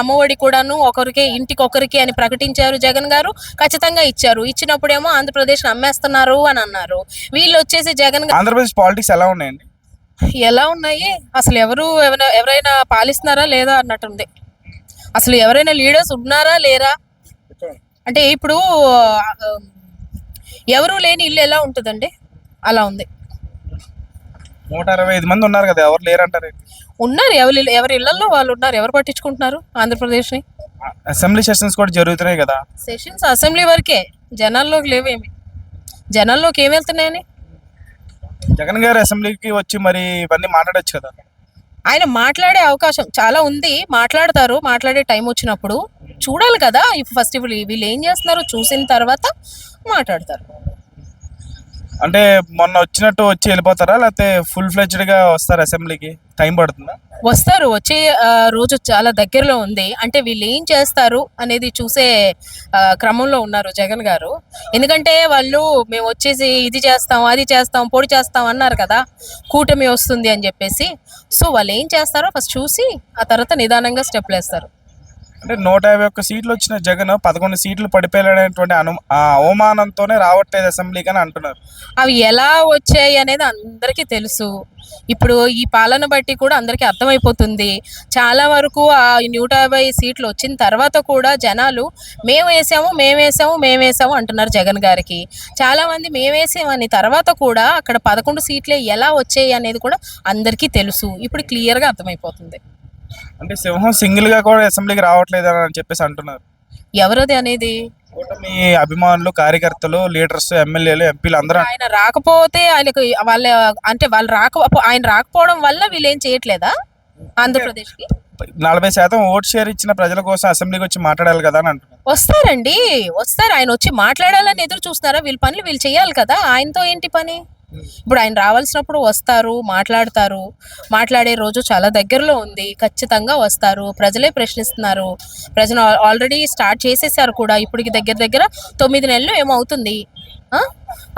అమ్మఒడి కూడాను ఒకరికి ఇంటికి ఒకరికి అని ప్రకటించారు జగన్ గారు. ఖచ్చితంగా ఇచ్చారు. ఇచ్చినప్పుడేమో ఆంధ్రప్రదేశ్ అమ్మేస్తున్నారు అని అన్నారు. వీళ్ళు వచ్చేసి జగన్ ఆంధ్రప్రదేశ్ పాలిటిక్స్ ఎలా ఉన్నాయండి? ఎలా ఉన్నాయి? అసలు ఎవరు ఎవరైనా ఎవరైనా పాలిస్తున్నారా లేదా అన్నట్టుంది. అసలు ఎవరైనా లీడర్స్ ఉన్నారా లేరా? అంటే ఇప్పుడు ఎవరు లేని ఇల్లు ఎలా ఉంటుందండి? అలా ఉంది. నూట అరవై ఐదు మంది ఉన్నారు కదా ఎవరు లేరంటారు ఉన్నారు ఎవరి ఎవరి ఇళ్ళలో వాళ్ళు ఉన్నారు ఎవరు పట్టించుకుంటున్నారు ఆంధ్రప్రదేశ్ని? అసెంబ్లీ సెషన్స్ కూడా జరుగుతున్నాయి కదా. సెషన్స్ అసెంబ్లీ వరకే జనాల్లోకి లేవేమి? జనాల్లోకి ఏం వెళ్తున్నాయని? జగన్ గారు అసెంబ్లీకి వచ్చి మరి ఇవన్నీ మాట్లాడొచ్చు కదా. ఆయన మాట్లాడే అవకాశం చాలా ఉంది మాట్లాడతారు మాట్లాడే టైం వచ్చినప్పుడు చూడాలి కదా ఇప్పుడు ఫస్ట్ ఇప్పుడు వీళ్ళు ఏం చేస్తున్నారో చూసిన తర్వాత మాట్లాడతారు. అంటే మొన్న వచ్చినట్టు వచ్చి వెళ్ళిపోతారా? లేకపోతే ఫుల్ ఫ్లెడ్జ్డ్గా వస్తారు అసెంబ్లీకి టైం పడుతుందా? వస్తారు. వచ్చే రోజు చాలా దగ్గరలో ఉంది. అంటే వీళ్ళు ఏం చేస్తారు అనేది చూసే క్రమంలో ఉన్నారు జగన్ గారు. ఎందుకంటే వాళ్ళు మేము వచ్చేసి ఇది చేస్తాం అది చేస్తాం పొడి చేస్తాం అన్నారు కదా కూటమి వస్తుంది అని చెప్పేసి. సో వాళ్ళు ఏం చేస్తారో ఫస్ట్ చూసి ఆ తర్వాత నిదానంగా స్టెప్లు వేస్తారు అంటే నూట యాభై ఒక్క సీట్లు వచ్చిన జగన్ పదకొండు సీట్లు పడిపోయాడనేటువంటి అను అవమానంతోనే రావట్లేదు అసెంబ్లీకి అని అంటున్నారు. అవి ఎలా వచ్చాయి అనేది అందరికీ తెలుసు. ఇప్పుడు ఈ పాలన బట్టి కూడా అందరికీ అర్థమైపోతుంది. చాలా వరకు ఆ నూట యాభై సీట్లు వచ్చిన తర్వాత కూడా జనాలు మేము వేసాము మేము వేసాము మేము వేసాము అంటున్నారు జగన్ గారికి. చాలా మంది మేము వేసామని తర్వాత కూడా అక్కడ పదకొండు సీట్లే ఎలా వచ్చాయి అనేది కూడా అందరికీ తెలుసు. ఇప్పుడు క్లియర్గా అర్థమైపోతుంది. అంటే సింహం సింగిల్గా కూడా అసెంబ్లీకి రావట్లేదు అని చెప్పేసి అంటున్నారు. ఎవరది అనేది? కూటమి అభిమానులు కార్యకర్తలు లీడర్స్ ఎమ్మెల్యేలు ఎంపీలు అందరూ ఆయన రాకపోతే ఆయనకు వాళ్ళ అంటే వాళ్ళు రాక ఆయన రాకపోవడం వల్ల వీళ్ళు ఏం చేయట్లేదా ఆంధ్రప్రదేశ్కి? నలభై శాతం ఓట్ షేర్ ఇచ్చిన ప్రజల కోసం అసెంబ్లీకి వచ్చి మాట్లాడాలి కదా అని అంటున్నారు. వస్తారండి వస్తారు. ఆయన వచ్చి మాట్లాడాలని ఎదురు చూస్తున్నారా? వీళ్ళ పనులు వీళ్ళు చేయాలి కదా. ఆయనతో ఏంటి పని? ఇప్పుడు ఆయన రావాల్సినప్పుడు వస్తారు మాట్లాడతారు. మాట్లాడే రోజు చాలా దగ్గరలో ఉంది. ఖచ్చితంగా వస్తారు. ప్రజలే ప్రశ్నిస్తున్నారు. ప్రజలు ఆల్రెడీ స్టార్ట్ చేసేసారు కూడా. ఇప్పటికి దగ్గర దగ్గర తొమ్మిది నెలలు ఏమవుతుంది? ఆ?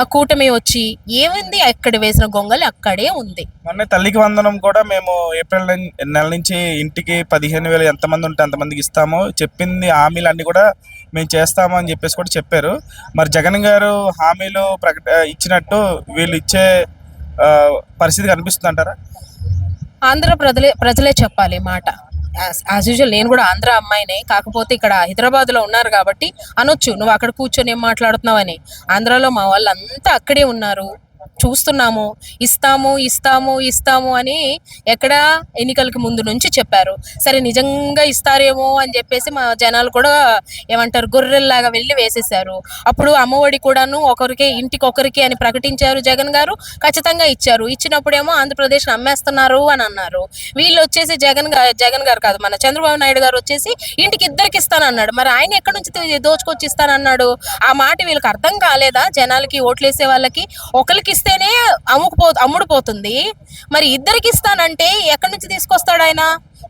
ఆ కూటమి వచ్చి ఏముంది? ఎక్కడ వేసిన గొంగలి అక్కడే ఉంది. మొన్న తల్లికి వందనం కూడా మేము ఏప్రిల్ నెల- నెల నుంచి ఇంటికి పదిహేను వేలు ఎంతమంది ఉంటే అంతమందికి ఇస్తామో. చెప్పింది హామీలు కూడా మేము చేస్తాము అని చెప్పేసి కూడా చెప్పారు. మరి జగన్ గారు హామీలు ప్రకట ఇచ్చినట్టు వీళ్ళు ఇచ్చే పరిస్థితి కనిపిస్తుంది అంటారా? ఆంధ్ర ప్రజలే ప్రజలే చెప్పాలి మాట. యాజ్ యూజువల్ నేను కూడా ఆంధ్ర అమ్మాయినే కాకపోతే ఇక్కడ హైదరాబాద్లో ఉన్నారు కాబట్టి అనొచ్చు. నువ్వు అక్కడ కూర్చొని ఏం మాట్లాడుతున్నావని. ఆంధ్రాలో మా వాళ్ళంతా అక్కడే ఉన్నారు. చూస్తున్నాము ఇస్తాము ఇస్తాము ఇస్తాము అని ఎక్కడ ఎన్నికలకి ముందు నుంచి చెప్పారు. సరే నిజంగా ఇస్తారేమో అని చెప్పేసి మా జనాలు కూడా ఏమంటారు గొర్రెల్లాగా వెళ్ళి వేసేసారు అప్పుడు అమ్మఒడి కూడాను ఒకరికి ఇంటికి ఒకరికి అని ప్రకటించారు జగన్ గారు. ఖచ్చితంగా ఇచ్చారు. ఇచ్చినప్పుడేమో ఆంధ్రప్రదేశ్ అమ్మేస్తున్నారు అని అన్నారు. వీళ్ళు వచ్చేసి జగన్ గారు జగన్ గారు కాదు మన చంద్రబాబు నాయుడు గారు వచ్చేసి ఇంటికి ఇద్దరికి ఇస్తానన్నాడు. మరి ఆయన ఎక్కడి నుంచి దోచుకొచ్చి ఇస్తానన్నాడు? ఆ మాట వీళ్ళకి అర్థం కాలేదా? జనాలకి ఓట్లేసే వాళ్ళకి ఒకరికి ఇస్తేనే అమ్ముకుపో అమ్ముడుపోతుంది మరి ఇద్దరికి ఇస్తానంటే ఎక్కడి నుంచి తీసుకొస్తాడు ఆయన?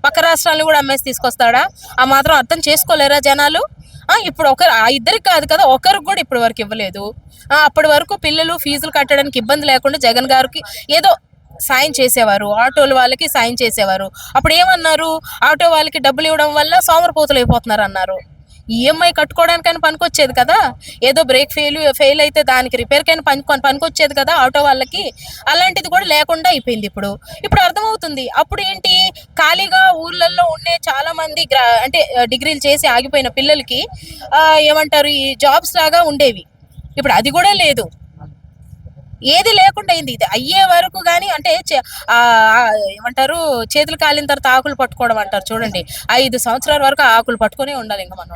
పక్క రాష్ట్రాలను కూడా అమ్మేసి తీసుకొస్తాడా? ఆ మాత్రం అర్థం చేసుకోలేరా జనాలు? ఇప్పుడు ఒకరు ఆ ఇద్దరికి కాదు కదా ఒకరికి కూడా ఇప్పటి వరకు ఇవ్వలేదు. అప్పటి వరకు పిల్లలు ఫీజులు కట్టడానికి ఇబ్బంది లేకుండా జగన్ గారికి ఏదో సాయం చేసేవారు. ఆటోల వాళ్ళకి సాయం చేసేవారు. అప్పుడు ఏమన్నారు? ఆటో వాళ్ళకి డబ్బులు ఇవ్వడం వల్ల సోమరపోతులు అయిపోతున్నారు అన్నారు. ఈఎంఐ కట్టుకోవడానికైనా పనికొచ్చేది కదా? ఏదో బ్రేక్ ఫెయిల్ ఫెయిల్ అయితే దానికి రిపేర్కైనా పని పనికొచ్చేది కదా ఆటో వాళ్ళకి? అలాంటిది కూడా లేకుండా అయిపోయింది ఇప్పుడు. ఇప్పుడు అర్థమవుతుంది. అప్పుడు ఏంటి? ఖాళీగా ఊర్లలో ఉండే చాలా మంది గ్రా అంటే డిగ్రీలు చేసి ఆగిపోయిన పిల్లలకి ఏమంటారు ఈ జాబ్స్ లాగా ఉండేవి. ఇప్పుడు అది కూడా లేదు. ఏది లేకుండా అయింది. ఇది అయ్యే వరకు కానీ అంటే చే- ఏమంటారు చేతులు కాలిన తర్వాత ఆకులు పట్టుకోవడం అంటారు చూడండి. ఐదు సంవత్సరాల వరకు ఆకులు పట్టుకొని ఉండాలి ఇంకా మన